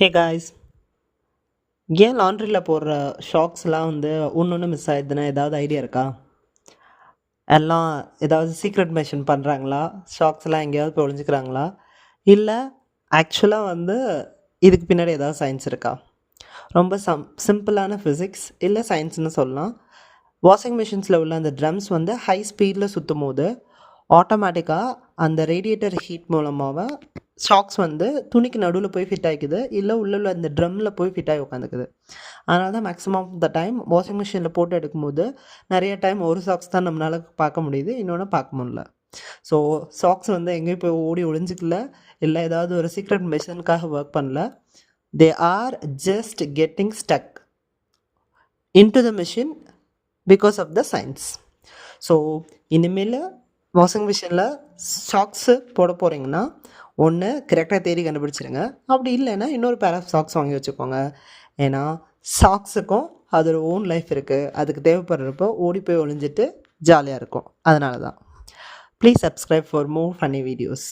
Hey guys ஏன் லாண்ட்ரியில் போடுற ஷாக்ஸ்லாம் வந்து ஒன்று ஒன்று மிஸ் ஆயிடுதுன்னா ஏதாவது ஐடியா இருக்கா? எல்லாம் ஏதாவது சீக்ரெட் மிஷன் பண்ணுறாங்களா ஷாக்ஸ்லாம் எங்கேயாவது போய் இல்லை ஆக்சுவலாக வந்து இதுக்கு பின்னாடி ஏதாவது சயின்ஸ் இருக்கா? ரொம்ப சம் சிம்பிளான ஃபிசிக்ஸ் இல்லை சயின்ஸ்னு சொல்லலாம். வாஷிங் மிஷின்ஸில் உள்ள அந்த ட்ரம்ஸ் வந்து ஹை ஸ்பீடில் சுற்றும் போது ஆட்டோமேட்டிக்காக அந்த ரேடியேட்டர் ஹீட் மூலமாக ஷாக்ஸ் வந்து துணிக்கு நடுவில் போய் ஃபிட் ஆகிக்குது இல்லை உள்ள உள்ள அந்த ட்ரம்மில் போய் ஃபிட் ஆகி உட்காந்துக்குது அதனால தான் maximum of the time washing மிஷினில் போட்டு எடுக்கும்போது நிறைய டைம் ஒரு சாக்ஸ் தான் நம்மளால் பார்க்க முடியுது. இன்னொன்று பார்க்க முடியல. ஸோ சாக்ஸ் வந்து எங்கேயும் போய் ஓடி ஒழிஞ்சிக்கல இல்லை ஏதாவது ஒரு சீக்ரெட் மிஷனுக்காக ஒர்க் பண்ணல. They are just getting stuck into the machine because of the science so இனிமேல் வாஷிங் மிஷினில் சாக்ஸு போட போகிறீங்கன்னா ஒன்று கரெக்டாக தேடி கண்டுபிடிச்சிருங்க. அப்படி இல்லைன்னா இன்னொரு பேர் ஆஃப் சாக்ஸ் வாங்கி வச்சுக்கோங்க. ஏன்னா சாக்ஸுக்கும் அதோட ஓன் லைஃப் இருக்குது அதுக்கு தேவைப்படுறப்போ ஓடி போய் ஒழிஞ்சிட்டு ஜாலியாக இருக்கும். அதனால தான் please subscribe for more funny videos